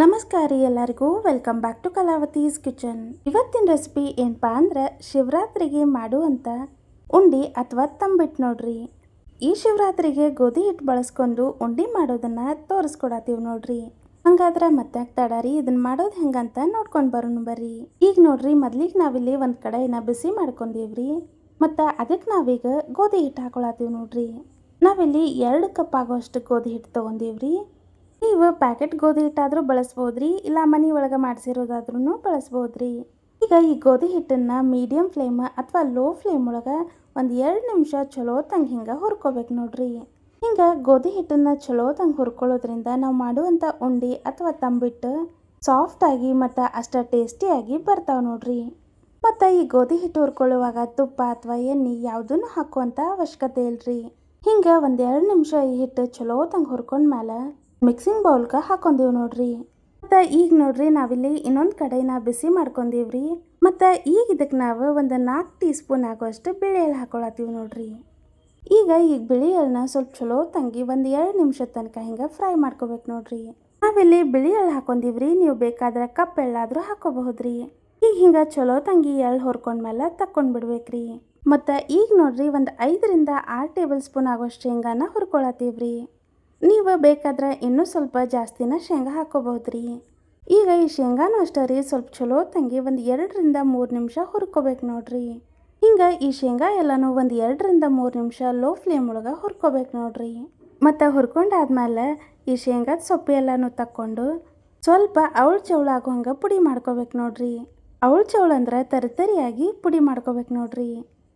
ನಮಸ್ಕಾರ ಎಲ್ಲರಿಗೂ. Welcome back to Kalavathi's kitchen ಇವತ್ತಿನ ರೆಸಿಪಿ ಏನಪ್ಪ ಅಂದ್ರೆ ಶಿವರಾತ್ರಿಗೆ ಮಾಡುವಂಥ ಉಂಡಿ ಅಥವಾ ತಂಬಿಟ್ಟು ನೋಡ್ರಿ. ಈ ಶಿವರಾತ್ರಿಗೆ ಗೋಧಿ ಹಿಟ್ಟು ಬಳಸ್ಕೊಂಡು ಉಂಡಿ ಮಾಡೋದನ್ನ ತೋರಿಸ್ಕೊಡತ್ತೀವಿ ನೋಡ್ರಿ. ಹಂಗಾದ್ರೆ ಮತ್ತೆ ತಡ ರೀ ಇದನ್ನ ಮಾಡೋದು ಹೆಂಗಂತ ನೋಡ್ಕೊಂಡು ಬರೋಣ ಬರ್ರಿ. ಈಗ ನೋಡ್ರಿ, ಮೊದ್ಲಿಗೆ ನಾವಿಲ್ಲಿ ಒಂದು ಕಡೆನ ಬಿಸಿ ಮಾಡ್ಕೊಂಡೀವ್ರಿ. ಮತ್ತು ಅದಕ್ಕೆ ನಾವೀಗ ಗೋಧಿ ಹಿಟ್ಟು ಹಾಕೊಳತ್ತೀವಿ ನೋಡ್ರಿ. ನಾವಿಲ್ಲಿ ಎರಡು ಕಪ್ ಆಗೋಷ್ಟು ಗೋಧಿ ಹಿಟ್ಟು ತೊಗೊಂಡೀವ್ರಿ. ನೀವು ಪ್ಯಾಕೆಟ್ ಗೋಧಿ ಹಿಟ್ಟಾದರೂ ಬಳಸ್ಬೋದ್ರಿ, ಇಲ್ಲ ಮನೆ ಒಳಗೆ ಮಾಡಿಸಿರೋದಾದ್ರೂ ಬಳಸ್ಬೋದ್ರಿ. ಈಗ ಈ ಗೋಧಿ ಹಿಟ್ಟನ್ನು ಮೀಡಿಯಮ್ ಫ್ಲೇಮ್ ಅಥವಾ ಲೋ ಫ್ಲೇಮ್ ಒಳಗೆ ಒಂದು ಎರಡು ನಿಮಿಷ ಚಲೋ ತಂಗೆ ಹಿಂಗೆ ಹುರ್ಕೋಬೇಕು ನೋಡ್ರಿ. ಹಿಂಗೆ ಗೋಧಿ ಹಿಟ್ಟನ್ನು ಚಲೋ ತಂಗೆ ಹುರ್ಕೊಳ್ಳೋದ್ರಿಂದ ನಾವು ಮಾಡುವಂಥ ಉಂಡಿ ಅಥವಾ ತಂಬಿಟ್ಟು ಸಾಫ್ಟಾಗಿ ಮತ್ತು ಅಷ್ಟ ಟೇಸ್ಟಿಯಾಗಿ ಬರ್ತಾವೆ ನೋಡ್ರಿ. ಮತ್ತು ಈ ಗೋಧಿ ಹಿಟ್ಟು ಹುರ್ಕೊಳ್ಳುವಾಗ ತುಪ್ಪ ಅಥವಾ ಎಣ್ಣೆ ಯಾವುದನ್ನು ಹಾಕುವಂಥ ಅವಶ್ಯಕತೆ ಇಲ್ಲರಿ ಹಿಂಗೆ ಒಂದೆರಡು ನಿಮಿಷ ಈ ಹಿಟ್ಟು ಚಲೋ ತಂಗೆ ಹುರ್ಕೊಂಡ್ಮೇಲೆ ಮಿಕ್ಸಿಂಗ್ ಬೌಲ್ಗೆ ಹಾಕೊಂಡೀವಿ ನೋಡ್ರಿ. ಮತ್ತು ಈಗ ನೋಡ್ರಿ ನಾವಿಲ್ಲಿ ಇನ್ನೊಂದು ಕಡೆನ ಬಿಸಿ ಮಾಡ್ಕೊಂಡೀವ್ರಿ ಮತ್ತು ಈಗ ಇದಕ್ಕೆ ನಾವು ಒಂದು ನಾಲ್ಕು ಟೀ ಸ್ಪೂನ್ ಆಗುವಷ್ಟು ಬಿಳಿ ಎಳ್ಳು ಹಾಕೊಳತ್ತೀವಿ ನೋಡ್ರಿ. ಈಗ ಈಗ ಬಿಳಿ ಎಳ್ಳನ್ನ ಸ್ವಲ್ಪ ಚಲೋ ತಂಗಿ ಒಂದು ಎರಡು ನಿಮಿಷ ತನಕ ಹಿಂಗೆ ಫ್ರೈ ಮಾಡ್ಕೋಬೇಕು ನೋಡ್ರಿ. ನಾವಿಲ್ಲಿ ಬಿಳಿ ಎಳ್ಳು ಹಾಕೊಂಡೀವ್ರಿ ನೀವು ಬೇಕಾದ್ರೆ ಕಪ್ ಎಳ್ಳಾದರೂ ಹಾಕೋಬಹುದ್ರಿ. ಈಗ ಹಿಂಗೆ ಚಲೋ ತಂಗಿ ಎಳ್ಳು ಹೊರ್ಕೊಂಡ್ಮೇಲೆ ತಕ್ಕೊಂಡು ಬಿಡ್ಬೇಕ್ರಿ. ಮತ್ತು ಈಗ ನೋಡ್ರಿ ಒಂದು ಐದರಿಂದ ಆರು ಟೇಬಲ್ ಸ್ಪೂನ್ ಆಗೋಷ್ಟು ಶೇಂಗಾನ ಹುರ್ಕೊಳತ್ತೀವ್ರಿ. ನೀವು ಬೇಕಾದ್ರೆ ಇನ್ನೂ ಸ್ವಲ್ಪ ಜಾಸ್ತಿನ ಶೇಂಗಾ ಹಾಕೋಬಹುದ್ರಿ. ಈಗ ಈ ಶೇಂಗಾನು ಅಷ್ಟೇ ರೀ, ಸ್ವಲ್ಪ ಚಲೋ ತಂಗಿ ಒಂದು ಎರಡರಿಂದ ಮೂರು ನಿಮಿಷ ಹುರ್ಕೋಬೇಕು ನೋಡ್ರಿ. ಹಿಂಗೆ ಈ ಶೇಂಗಾ ಎಲ್ಲನೂ ಒಂದು ಎರಡರಿಂದ ಮೂರು ನಿಮಿಷ ಲೋ ಫ್ಲೇಮ್ ಒಳಗೆ ಹುರ್ಕೋಬೇಕು ನೋಡ್ರಿ. ಮತ್ತು ಹುರ್ಕೊಂಡಾದ್ಮೇಲೆ ಈ ಶೇಂಗಾದ ಸೊಪ್ಪು ಎಲ್ಲನೂ ತಕ್ಕೊಂಡು ಸ್ವಲ್ಪ ಅವಳು ಚೌಳ ಆಗೋ ಹಂಗೆ ಪುಡಿ ಮಾಡ್ಕೋಬೇಕು ನೋಡ್ರಿ. ಅವಳು ಚೌಳ ಅಂದ್ರೆ ತರಿತರಿಯಾಗಿ ಪುಡಿ ಮಾಡ್ಕೋಬೇಕು ನೋಡ್ರಿ.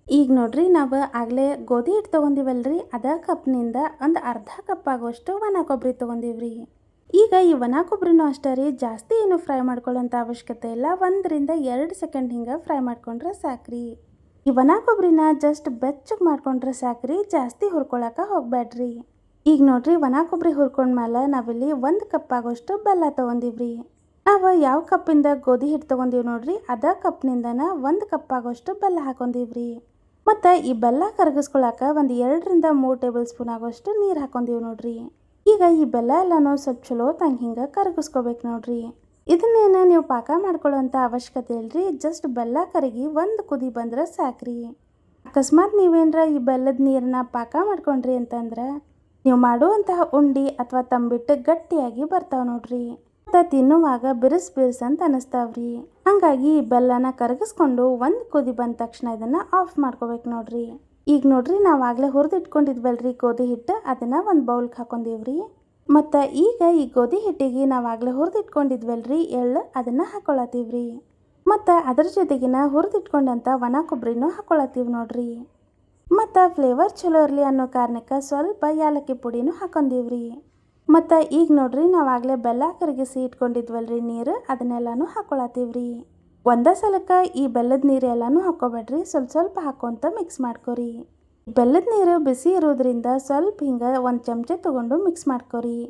ಈಗ ನೋಡ್ರಿ, ನಾವು ಆಗಲೇ ಗೋಧಿ ಹಿಟ್ಟು ತೊಗೊಂಡಿವಲ್ರಿ, ಅದ ಕಪ್ನಿಂದ ಒಂದು ಅರ್ಧ ಕಪ್ ಆಗೋಷ್ಟು ಒಣ ಕೊಬ್ಬರಿ ತೊಗೊಂಡಿವ್ರಿ. ಈಗ ಈ ಒಣ ಕೊಬ್ಬರಿನೂ ಅಷ್ಟೇ ರೀ, ಜಾಸ್ತಿ ಏನು ಫ್ರೈ ಮಾಡ್ಕೊಳ್ಳೋಂಥ ಅವಶ್ಯಕತೆ ಇಲ್ಲ, ಒಂದರಿಂದ ಎರಡು ಸೆಕೆಂಡ್ ಹಿಂಗೆ ಫ್ರೈ ಮಾಡ್ಕೊಂಡ್ರೆ ಸಾಕ್ರಿ. ಈ ಒಣ ಕೊಬ್ಬರಿನ ಜಸ್ಟ್ ಬೆಚ್ಚಗೆ ಮಾಡ್ಕೊಂಡ್ರೆ ಸಾಕ್ರಿ, ಜಾಸ್ತಿ ಹುರ್ಕೊಳಕ್ಕೆ ಹೋಗ್ಬೇಡ್ರಿ ಈಗ ನೋಡ್ರಿ ಒಣ ಕೊಬ್ಬರಿ ಹುರ್ಕೊಂಡ್ಮೇಲೆ ನಾವಿಲ್ಲಿ ಒಂದು ಕಪ್ ಆಗೋಷ್ಟು ಬೆಲ್ಲ ತೊಗೊಂಡಿವ್ರಿ. ನಾವು ಯಾವ ಕಪ್ಪಿಂದ ಗೋಧಿ ಹಿಟ್ಟು ತೊಗೊಂಡಿವಿ ನೋಡ್ರಿ, ಅದ ಕಪ್ನಿಂದನ ಒಂದು ಕಪ್ ಆಗೋಷ್ಟು ಬೆಲ್ಲ ಹಾಕೊಂಡೀವ್ರಿ. ಮತ್ತು ಈ ಬೆಲ್ಲ ಕರಗಿಸ್ಕೊಳಕ ಒಂದು ಎರಡರಿಂದ ಮೂರು ಟೇಬಲ್ ಸ್ಪೂನ್ ಆಗೋಷ್ಟು ನೀರು ಹಾಕೊಂಡೀವಿ ನೋಡ್ರಿ. ಈಗ ಈ ಬೆಲ್ಲ ಎಲ್ಲನೂ ಸ್ವಲ್ಪ ಚಲೋ ತಂಗೆ ಹಿಂಗೆ ಕರಗಿಸ್ಕೋಬೇಕು ನೋಡ್ರಿ. ಇದನ್ನೇನು ನೀವು ಪಾಕ ಮಾಡ್ಕೊಳ್ಳೋಂಥ ಅವಶ್ಯಕತೆ ಇಲ್ರಿ, ಜಸ್ಟ್ ಬೆಲ್ಲ ಕರಗಿ ಒಂದು ಕುದಿ ಬಂದ್ರೆ ಸಾಕ್ರಿ. ಅಕಸ್ಮಾತ್ ನೀವೇನರ ಈ ಬೆಲ್ಲದ ನೀರನ್ನ ಪಾಕ ಮಾಡ್ಕೊಂಡ್ರಿ ಅಂತಂದ್ರೆ, ನೀವು ಮಾಡುವಂತಹ ಉಂಡಿ ಅಥವಾ ತಂಬಿಟ್ಟು ಗಟ್ಟಿಯಾಗಿ ಬರ್ತಾವೆ ನೋಡ್ರಿ. ಮತ್ತು ತಿನ್ನುವಾಗ ಬಿರುಸ್ ಬಿರುಸ್ ಅಂತ ಅನಿಸ್ತಾವ್ರಿ. ಹಂಗಾಗಿ ಬೆಲ್ಲನ ಕರಗಿಸ್ಕೊಂಡು ಒಂದು ಕುದಿ ಬಂದ ತಕ್ಷಣ ಇದನ್ನು ಆಫ್ ಮಾಡ್ಕೋಬೇಕು ನೋಡ್ರಿ. ಈಗ ನೋಡ್ರಿ ನಾವು ಆಗಲೇ ಹುರಿದಿಟ್ಕೊಂಡಿದ್ವಲ್ರಿ ಗೋಧಿ ಹಿಟ್ಟು, ಅದನ್ನು ಒಂದು ಬೌಲ್ಗೆ ಹಾಕೊಂಡೀವ್ರಿ. ಮತ್ತು ಈಗ ಈ ಗೋಧಿ ಹಿಟ್ಟಿಗೆ ನಾವು ಆಗಲೇ ಹುರಿದಿಟ್ಕೊಂಡಿದ್ವಲ್ರಿ ಎಳ್ಳು, ಅದನ್ನು ಹಾಕೊಳತೀವ್ರಿ ಮತ್ತು ಅದ್ರ ಜೊತೆಗಿನ ಹುರಿದಿಟ್ಕೊಂಡಂಥ ಒಣ ಕೊಬ್ಬರಿನೂ ಹಾಕೊಳತ್ತೀವಿ ನೋಡ್ರಿ. ಮತ್ತು ಫ್ಲೇವರ್ ಚಲೋ ಇರಲಿ ಅನ್ನೋ ಕಾರಣಕ್ಕೆ ಸ್ವಲ್ಪ ಯಾಲಕ್ಕಿ ಪುಡಿನೂ ಹಾಕೊಂಡೀವ್ರಿ. ಮತ್ತು ಈಗ ನೋಡ್ರಿ ನಾವು ಆಗಲೇ ಬೆಲ್ಲ ಕರಗಿಸಿ ಇಟ್ಕೊಂಡಿದ್ವಲ್ರಿ ನೀರು, ಅದನ್ನೆಲ್ಲನೂ ಹಾಕೊಳತ್ತೀವ್ರಿ. ಒಂದೇ ಸಲಕ್ಕೆ ಈ ಬೆಲ್ಲದ ನೀರು ಎಲ್ಲನೂ ಹಾಕೋಬೇಡ್ರಿ, ಸ್ವಲ್ಪ ಸ್ವಲ್ಪ ಹಾಕೊಂತ ಮಿಕ್ಸ್ ಮಾಡ್ಕೊರಿ. ಬೆಲ್ಲದ ನೀರು ಬಿಸಿ ಇರೋದ್ರಿಂದ ಸ್ವಲ್ಪ ಹಿಂಗೆ ಒಂದು ಚಮಚ ತೊಗೊಂಡು ಮಿಕ್ಸ್ ಮಾಡ್ಕೊರಿ.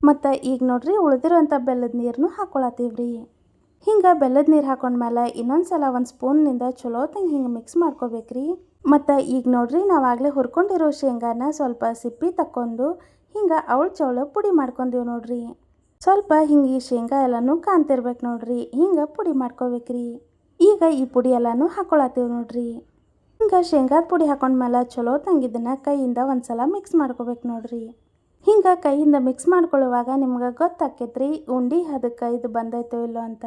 ಮತ್ತು ಈಗ ನೋಡ್ರಿ ಉಳಿದಿರೋಂಥ ಬೆಲ್ಲದ ನೀರನ್ನು ಹಾಕೊಳತ್ತೀವ್ರಿ. ಹಿಂಗೆ ಬೆಲ್ಲದ ನೀರು ಹಾಕೊಂಡ್ಮೇಲೆ ಇನ್ನೊಂದು ಸಲ ಒಂದು ಸ್ಪೂನ್ನಿಂದ ಚಲೋ ತಂಗೆ ಹಿಂಗೆ ಮಿಕ್ಸ್ ಮಾಡ್ಕೋಬೇಕ್ರಿ. ಮತ್ತು ಈಗ ನೋಡ್ರಿ ನಾವು ಆಗಲೇ ಹುರ್ಕೊಂಡಿರೋ ಶೇಂಗಾನ ಸ್ವಲ್ಪ ಸಿಪ್ಪಿ ತಕ್ಕೊಂಡು ಹಿಂಗೆ ಅವಳು ಚೌಳ ಪುಡಿ ಮಾಡ್ಕೊಂಡೀವಿ ನೋಡ್ರಿ. ಸ್ವಲ್ಪ ಹಿಂಗೆ ಈ ಶೇಂಗಾ ಎಲ್ಲನೂ ಕಾಣ್ತಿರ್ಬೇಕು ನೋಡ್ರಿ. ಹಿಂಗೆ ಪುಡಿ ಮಾಡ್ಕೋಬೇಕ್ರಿ. ಈಗ ಈ ಪುಡಿ ಎಲ್ಲನೂ ಹಾಕೊಳತ್ತೀವಿ ನೋಡ್ರಿ. ಹಿಂಗೆ ಶೇಂಗಾದ ಪುಡಿ ಹಾಕೊಂಡ್ಮೇಲೆ ಚಲೋ ತಂಗಿದ್ದನ್ನ ಕೈಯಿಂದ ಒಂದ್ಸಲ ಮಿಕ್ಸ್ ಮಾಡ್ಕೋಬೇಕು ನೋಡ್ರಿ. ಹಿಂಗೆ ಕೈಯಿಂದ ಮಿಕ್ಸ್ ಮಾಡ್ಕೊಳ್ಳುವಾಗ ನಿಮ್ಗೆ ಗೊತ್ತಾಕೈತ್ರಿ ಉಂಡಿ ಅದಕ್ಕೆ ಇದು ಬಂದೈತೋ ಇಲ್ಲೋ ಅಂತ.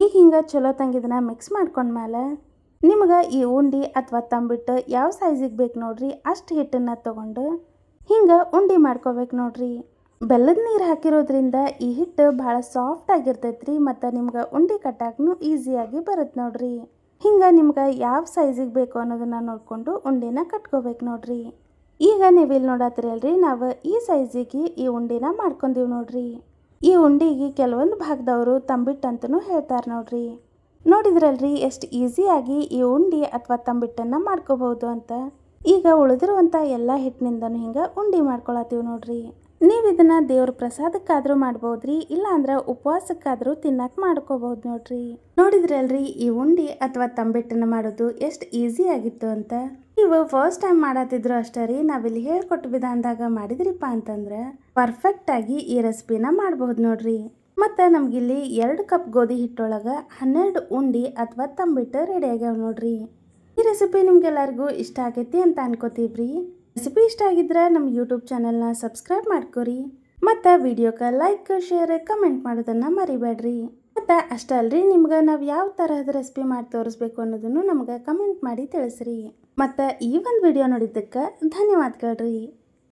ಈಗ ಹಿಂಗೆ ಚಲೋ ತಂಗಿದನ್ನ ಮಿಕ್ಸ್ ಮಾಡ್ಕೊಂಡ್ಮೇಲೆ ನಿಮ್ಗೆ ಈ ಉಂಡಿ ಅಥವಾ ತಂಬಿಟ್ಟು ಯಾವ ಸೈಜಿಗೆ ಬೇಕು ನೋಡ್ರಿ ಅಷ್ಟು ಹಿಟ್ಟನ್ನು ತೊಗೊಂಡು ಹಿಂಗೆ ಉಂಡಿ ಮಾಡ್ಕೋಬೇಕು ನೋಡ್ರಿ. ಬೆಲ್ಲದ ನೀರು ಹಾಕಿರೋದ್ರಿಂದ ಈ ಹಿಟ್ಟು ಭಾಳ ಸಾಫ್ಟ್ ಆಗಿರ್ತೈತ್ರಿ ಮತ್ತು ನಿಮ್ಗೆ ಉಂಡಿ ಕಟ್ಟಾಕೂ ಈಸಿಯಾಗಿ ಬರುತ್ತೆ ನೋಡ್ರಿ. ಹಿಂಗೆ ನಿಮ್ಗೆ ಯಾವ ಸೈಜಿಗೆ ಬೇಕು ಅನ್ನೋದನ್ನ ನೋಡಿಕೊಂಡು ಉಂಡಿನ ಕಟ್ಕೋಬೇಕು ನೋಡ್ರಿ. ಈಗ ನೀವು ಇಲ್ಲಿ ನೋಡತ್ತಿರಲ್ರಿ ನಾವು ಈ ಸೈಜಿಗೆ ಈ ಉಂಡಿನ ಮಾಡ್ಕೊಂಡೀವಿ ನೋಡ್ರಿ. ಈ ಉಂಡಿಗೆ ಕೆಲವೊಂದು ಭಾಗದವರು ತಂಬಿಟ್ಟಂತನೂ ಹೇಳ್ತಾರೆ ನೋಡ್ರಿ. ನೋಡಿದ್ರಲ್ರಿ ಎಷ್ಟು ಈಸಿಯಾಗಿ ಈ ಉಂಡಿ ಅಥವಾ ತಂಬಿಟ್ಟನ್ನು ಮಾಡ್ಕೋಬಹುದು ಅಂತ. ಈಗ ಉಳಿದಿರುವಂಥ ಎಲ್ಲ ಹಿಟ್ಟಿನಿಂದನೂ ಹಿಂಗೆ ಉಂಡಿ ಮಾಡ್ಕೊಳತ್ತೀವಿ ನೋಡ್ರಿ. ನೀವು ಇದನ್ನು ದೇವ್ರ ಪ್ರಸಾದಕ್ಕಾದರೂ ಮಾಡ್ಬೋದ್ರಿ ಇಲ್ಲ ಅಂದ್ರೆ ಉಪವಾಸಕ್ಕಾದರೂ ತಿನ್ನಕ್ಕೆ ಮಾಡ್ಕೋಬಹುದು ನೋಡ್ರಿ. ನೋಡಿದ್ರಲ್ರಿ ಈ ಉಂಡಿ ಅಥವಾ ತಂಬಿಟ್ಟನ್ನು ಮಾಡೋದು ಎಷ್ಟು ಈಸಿ ಆಗಿತ್ತು ಅಂತ. ನೀವು ಫಸ್ಟ್ ಟೈಮ್ ಮಾಡತ್ತಿದ್ರು ಅಷ್ಟೇ ರೀ, ನಾವಿಲ್ಲಿ ಹೇಳ್ಕೊಟ್ಟು ವಿಧಾನದಾಗ ಮಾಡಿದ್ರಿಪ್ಪ ಅಂತಂದ್ರೆ ಪರ್ಫೆಕ್ಟ್ ಆಗಿ ಈ ರೆಸಿಪಿನ ಮಾಡಬಹುದು ನೋಡ್ರಿ. ಮತ್ತು ನಮಗಿಲ್ಲಿ ಎರಡು ಕಪ್ ಗೋಧಿ ಹಿಟ್ಟೊಳಗೆ ಹನ್ನೆರಡು ಉಂಡಿ ಅಥವಾ ತಂಬಿಟ್ಟು ರೆಡಿ ಆಗ್ಯಾವ ನೋಡ್ರಿ. ಈ ರೆಸಿಪಿ ನಿಮ್ಗೆಲ್ಲರಿಗೂ ಇಷ್ಟ ಆಗೈತಿ ಅಂತ ಅನ್ಕೋತೀವ್ರಿ. ರೆಸಿಪಿ ಇಷ್ಟ ಆಗಿದ್ರೆ ನಮ್ಮ ಯೂಟ್ಯೂಬ್ ಚಾನೆಲ್ನ ಸಬ್ಸ್ಕ್ರೈಬ್ ಮಾಡ್ಕೊರಿ. ಮತ್ತು ವಿಡಿಯೋಕ್ಕೆ ಲೈಕ್ ಶೇರ್ ಕಮೆಂಟ್ ಮಾಡೋದನ್ನು ಮರಿಬೇಡ್ರಿ. ಮತ್ತು ಅಷ್ಟೇ ಅಲ್ರಿ, ನಿಮ್ಗೆ ನಾವು ಯಾವ ತರಹದ ರೆಸಿಪಿ ಮಾಡಿ ತೋರಿಸ್ಬೇಕು ಅನ್ನೋದನ್ನು ನಮ್ಗೆ ಕಮೆಂಟ್ ಮಾಡಿ ತಿಳಿಸ್ರಿ. ಮತ್ತು ಈ ಒಂದು ವಿಡಿಯೋ ನೋಡಿದ್ದಕ್ಕೆ ಧನ್ಯವಾದಗಳ್ರಿ.